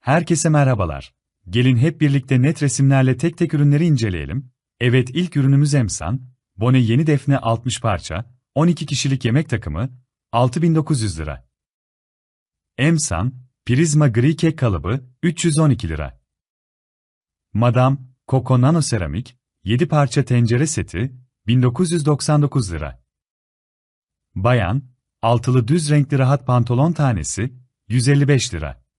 Herkese merhabalar. Gelin hep birlikte net resimlerle tek tek ürünleri inceleyelim. Evet ilk ürünümüz Emsan. Bone yeni defne 60 parça, 12 kişilik yemek takımı, 6900 lira. Emsan, prizma gri kek kalıbı, 312 lira. Madame, Coco Nano Seramik, 7 parça tencere seti, 1999 lira. Bayan, altılı düz renkli rahat pantolon tanesi, 155 lira.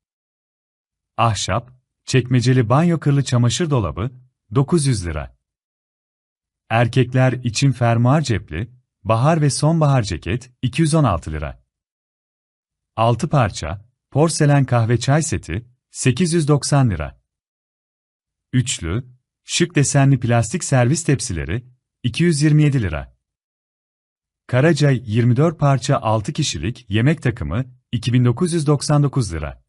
Ahşap, çekmeceli banyo kırlı çamaşır dolabı, 900 lira. Erkekler için fermuar cepli, bahar ve sonbahar ceket, 216 lira. 6 parça, porselen kahve çay seti, 890 lira. Üçlü, şık desenli plastik servis tepsileri, 227 lira. Karacay 24 parça 6 kişilik yemek takımı, 2999 lira.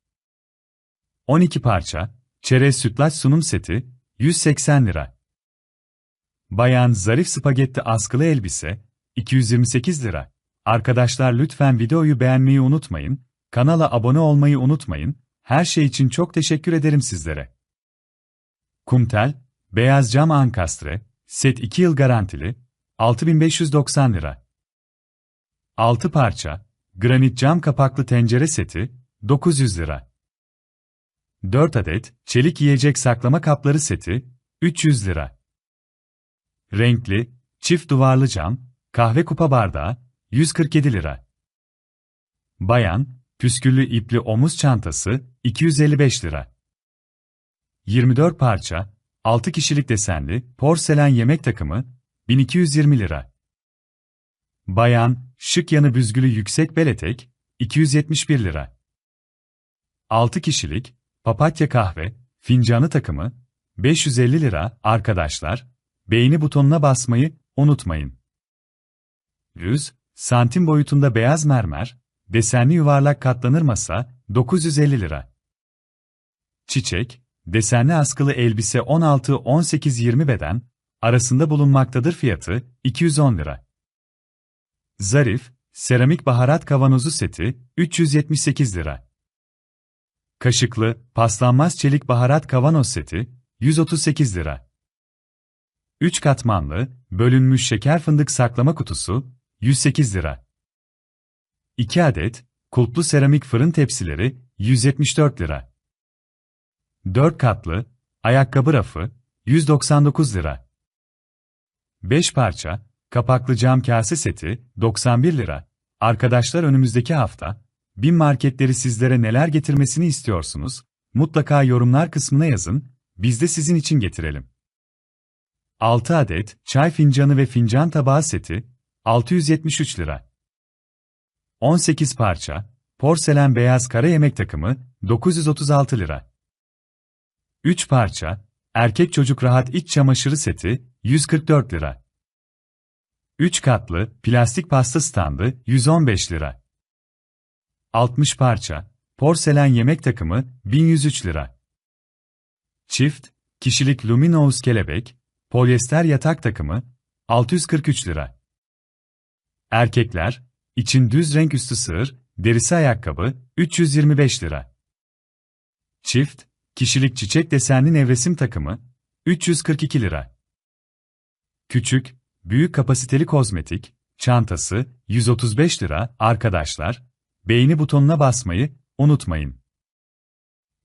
12 parça, çerez sütlaç sunum seti, 180 lira. Bayan zarif spagetti askılı elbise, 228 lira. Arkadaşlar lütfen videoyu beğenmeyi unutmayın, kanala abone olmayı unutmayın, her şey için çok teşekkür ederim sizlere. Kumtel, beyaz cam ankastre, set 2 yıl garantili, 6590 lira. 6 parça, granit cam kapaklı tencere seti, 900 lira. 4 adet, çelik yiyecek saklama kapları seti, 300 lira. Renkli, çift duvarlı cam, kahve kupa bardağı, 147 lira. Bayan, püsküllü ipli omuz çantası, 255 lira. 24 parça, 6 kişilik desenli, porselen yemek takımı, 1220 lira. Bayan, şık yanı büzgülü yüksek bel etek, 271 lira. 6 kişilik, papatya kahve, fincanı takımı, 550 lira, arkadaşlar, beğeni butonuna basmayı unutmayın. 100 santim boyutunda beyaz mermer, desenli yuvarlak katlanır masa, 950 lira. Çiçek, desenli askılı elbise 16-18-20 beden, arasında bulunmaktadır fiyatı, 210 lira. Zarif, seramik baharat kavanozu seti, 378 lira. Kaşıklı, paslanmaz çelik baharat kavanoz seti, 138 lira. 3 katmanlı, bölünmüş şeker fındık saklama kutusu, 108 lira. 2 adet, kulplu seramik fırın tepsileri, 174 lira. 4 katlı, ayakkabı rafı, 199 lira. 5 parça, kapaklı cam kase seti, 91 lira. Arkadaşlar önümüzdeki hafta, bin marketleri sizlere neler getirmesini istiyorsunuz? Mutlaka yorumlar kısmına yazın, biz de sizin için getirelim. 6 adet çay fincanı ve fincan tabağı seti 673 lira. 18 parça porselen beyaz kara yemek takımı 936 lira. 3 parça erkek çocuk rahat iç çamaşırı seti 144 lira. 3 katlı plastik pasta standı 115 lira. 60 parça porselen yemek takımı 1103 lira. Çift kişilik luminous kelebek Polyester yatak takımı 643 lira. Erkekler için düz renk üstü sığır, derisi ayakkabı 325 lira. Çift kişilik çiçek desenli nevresim takımı 342 lira. Küçük, büyük kapasiteli kozmetik çantası 135 lira. Arkadaşlar, beğeni butonuna basmayı unutmayın.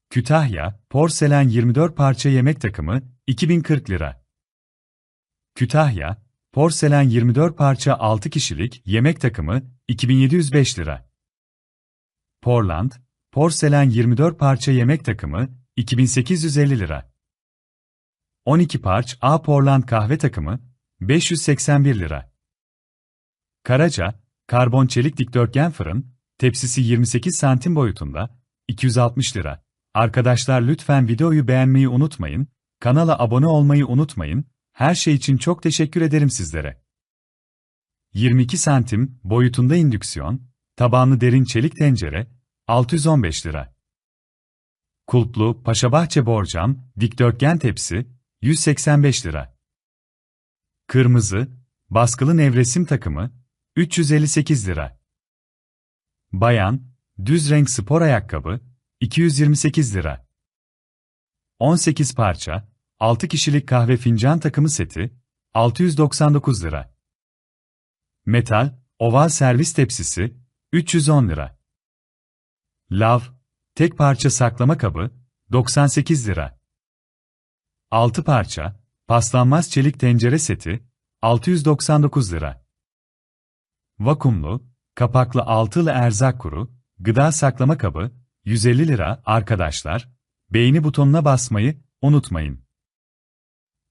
Kütahya, porselen 24 parça yemek takımı 2040 lira. Kütahya, porselen 24 parça 6 kişilik yemek takımı 2705 lira. Portland, porselen 24 parça yemek takımı 2850 lira. 12 parç A Portland kahve takımı 581 lira. Karaca, karbon çelik dikdörtgen fırın, tepsisi 28 santim boyutunda 260 lira. Arkadaşlar lütfen videoyu beğenmeyi unutmayın, kanala abone olmayı unutmayın, her şey için çok teşekkür ederim sizlere. 22 santim boyutunda indüksiyon, tabanlı derin çelik tencere, 615 lira. Kulplu Paşabahçe borcam, dikdörtgen tepsi, 185 lira. Kırmızı, baskılı nevresim takımı, 358 lira. Bayan, düz renk spor ayakkabı, 228 lira. 18 parça, 6 kişilik kahve fincan takımı seti, 699 lira. Metal, oval servis tepsisi, 310 lira. Lav, tek parça saklama kabı, 98 lira. 6 parça, paslanmaz çelik tencere seti, 699 lira. Vakumlu, kapaklı altılı erzak kuru, gıda saklama kabı, 150 lira arkadaşlar, beğeni butonuna basmayı unutmayın.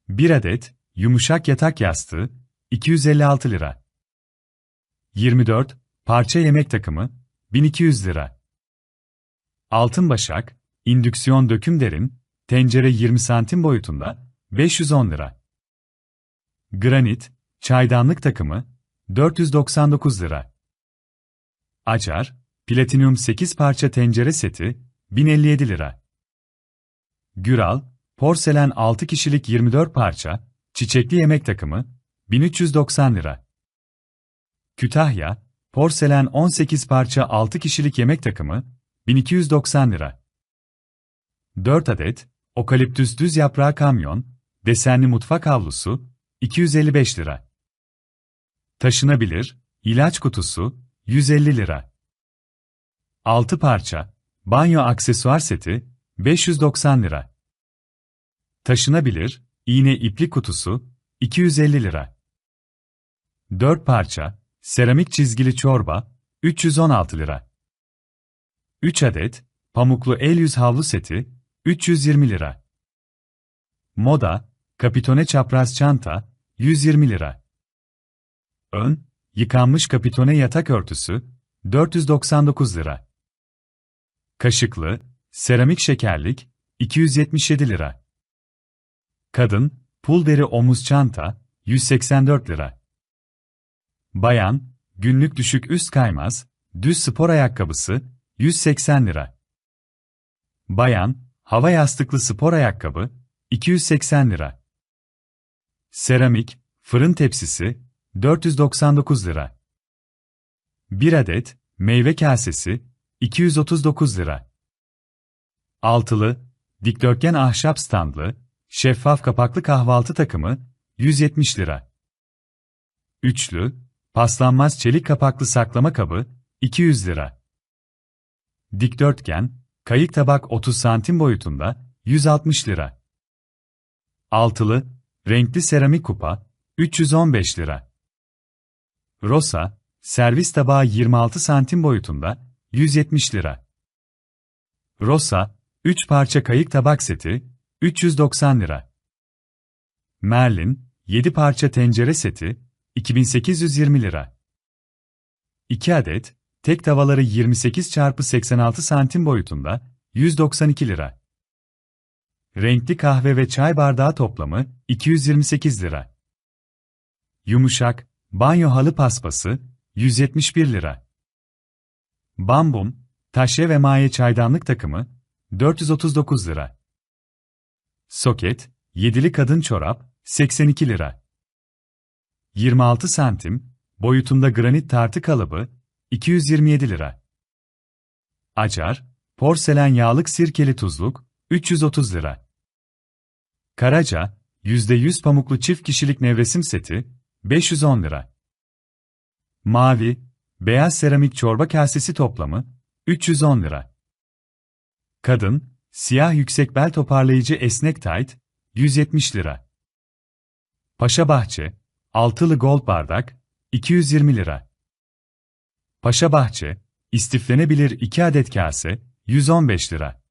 1 adet, yumuşak yatak yastığı, 256 lira. 24, parça yemek takımı, 1200 lira. Altın başak, indüksiyon döküm derin, tencere 20 santim boyutunda, 510 lira. Granit, çaydanlık takımı, 499 lira. Acar, platinum 8 parça tencere seti, 1057 lira. Güral, porselen 6 kişilik 24 parça, çiçekli yemek takımı, 1390 lira. Kütahya, porselen 18 parça 6 kişilik yemek takımı, 1290 lira. 4 adet, okaliptüs düz yaprağı kamyon, desenli mutfak havlusu, 255 lira. Taşınabilir, ilaç kutusu, 150 lira. 6 parça, banyo aksesuar seti, 590 lira. Taşınabilir, iğne iplik kutusu, 250 lira. 4 parça, seramik çizgili çorba, 316 lira. 3 adet, pamuklu el yüz havlu seti, 320 lira. Moda, kapitone çapraz çanta, 120 lira. Ön, yıkanmış kapitone yatak örtüsü, 499 lira. Kaşıklı, seramik şekerlik, 277 lira. Kadın, pul deri omuz çanta, 184 lira. Bayan, günlük düşük üst kaymaz, düz spor ayakkabısı, 180 lira. Bayan, hava yastıklı spor ayakkabı, 280 lira. Seramik, fırın tepsisi, 499 lira. 1 adet, meyve kasesi, 239 lira. Altılı, dikdörtgen ahşap standlı, şeffaf kapaklı kahvaltı takımı, 170 lira. Üçlü, paslanmaz çelik kapaklı saklama kabı, 200 lira. Dikdörtgen, kayık tabak 30 santim boyutunda, 160 lira. Altılı, renkli seramik kupa, 315 lira. Rosa, servis tabağı 26 santim boyutunda, 170 lira. Rosa, 3 parça kayık tabak seti, 390 lira. Merlin, 7 parça tencere seti, 2820 lira. 2 adet, tek tavaları 28 x 86 santim boyutunda, 192 lira. Renkli kahve ve çay bardağı toplamı, 228 lira. Yumuşak, banyo halı paspası, 171 lira. Bambum, taşya ve maye çaydanlık takımı, 439 lira. Soket, yedili kadın çorap, 82 lira. 26 santim, boyutunda granit tartı kalıbı, 227 lira. Acar, porselen yağlık sirkeli tuzluk, 330 lira. Karaca, %100 pamuklu çift kişilik nevresim seti, 510 lira. Mavi, beyaz seramik çorba kasesi toplamı, 310 lira. Kadın, siyah yüksek bel toparlayıcı esnek tayt, 170 lira. Paşa Bahçe, altılı gold bardak, 220 lira. Paşa Bahçe, istiflenebilir 2 adet kase, 115 lira.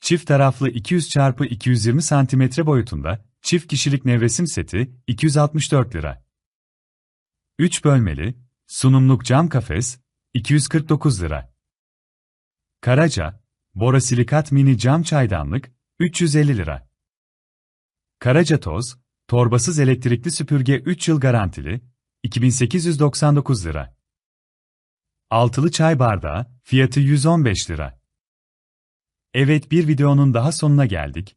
Çift taraflı 200 x 220 cm boyutunda, çift kişilik nevresim seti, 264 lira. 3 bölmeli, sunumluk cam kafes, 249 lira. Karaca, borosilikat mini cam çaydanlık, 350 lira. Karaca toz, torbasız elektrikli süpürge 3 yıl garantili, 2899 lira. Altılı çay bardağı, fiyatı 115 lira. Evet bir videonun daha sonuna geldik.